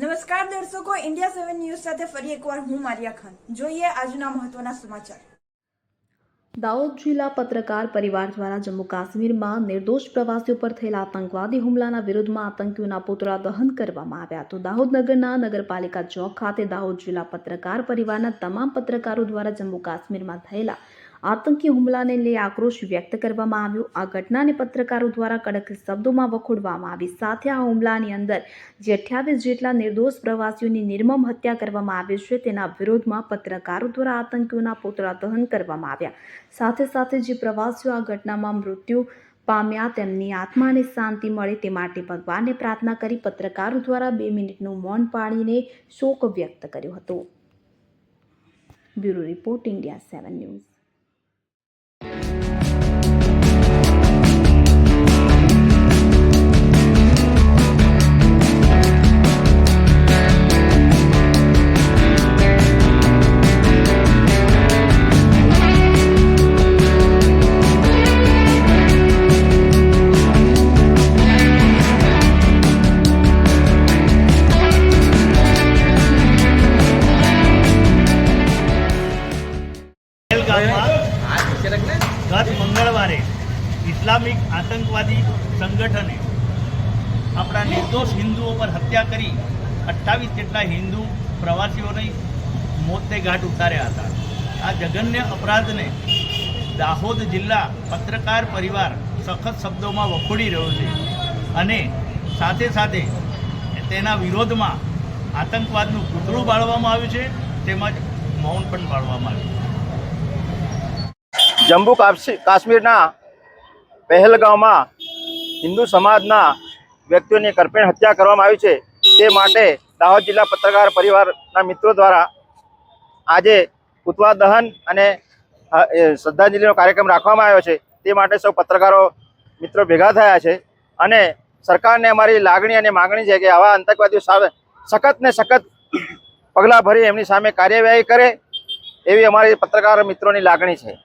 નમસ્કાર દર્શકો India seven news સાથે ફરી એકવાર હું મારિયા ખાન. જોઈએ આજના મહત્વના સમાચાર. દાહોદ જિલ્લા પત્રકાર પરિવાર દ્વારા જમ્મુ કાશ્મીરમાં નિર્દોષ પ્રવાસીઓ પર થયેલા આતંકવાદી હુમલાના વિરોધમાં આતંકીઓના પુતળા દહન કરવામાં આવ્યા. તો દાહોદ નગરના નગરપાલિકા ચોક ખાતે દાહોદ જિલ્લા પત્રકાર પરિવારના તમામ પત્રકારો દ્વારા જમ્મુ કાશ્મીરમાં થયેલા આતંકી હુમલાને લઈ આક્રોશ વ્યક્ત કરવામાં આવ્યો. આ ઘટનાને પત્રકારો દ્વારા કડક શબ્દોમાં વખોડવામાં આવી. સાથે આ હુમલાની અંદર જે અઠ્યાવીસ જેટલા નિર્દોષ પ્રવાસીઓની નિર્મમ હત્યા કરવામાં આવી છે, તેના વિરોધમાં પત્રકારો દ્વારા આતંકીઓના પુતળા દહન કરવામાં આવ્યા. સાથે સાથે જે પ્રવાસીઓ આ ઘટનામાં મૃત્યુ પામ્યા, તેમની આત્માને શાંતિ મળે તે માટે ભગવાનને પ્રાર્થના કરી પત્રકારો દ્વારા બે મિનિટનું મૌન પાડીને શોક વ્યક્ત કર્યો હતો. Bureau report India seven news. ગત મંગળવારે ઇસ્લામિક આતંકવાદી સંગઠને આપણા નિર્દોષ હિન્દુઓ પર હત્યા કરી અઠ્ઠાવીસ જેટલા હિન્દુ પ્રવાસીઓને મોતને ઘાટ ઉતાર્યા હતા. આ જઘન્ય અપરાધને દાહોદ જિલ્લા પત્રકાર પરિવાર સખત શબ્દોમાં વખોડી રહ્યો છે અને સાથે સાથે તેના વિરોધમાં આતંકવાદનું પૂતળું બાળવામાં આવ્યું છે, તેમજ મૌન પણ બાળવામાં આવ્યું છે. જમ્મુ કાશ્મીરના પહેલગામમાં હિન્દુ સમાજના વ્યક્તિઓની કરપેણ હત્યા કરવામાં આવી છે. તે માટે દાહોદ જિલ્લા પત્રકાર પરિવારના મિત્રો દ્વારા આજે પુતળા દહન અને શ્રદ્ધાંજલિનો કાર્યક્રમ રાખવામાં આવ્યો છે. તે માટે સૌ પત્રકારો, મિત્રો ભેગા થયા છે અને સરકારને અમારી લાગણી અને માગણી છે કે આવા આતંકવાદીઓ સામે સખત ને સખત પગલાં ભરી એમની સામે કાર્યવાહી કરે એવી અમારી પત્રકાર મિત્રોની લાગણી છે.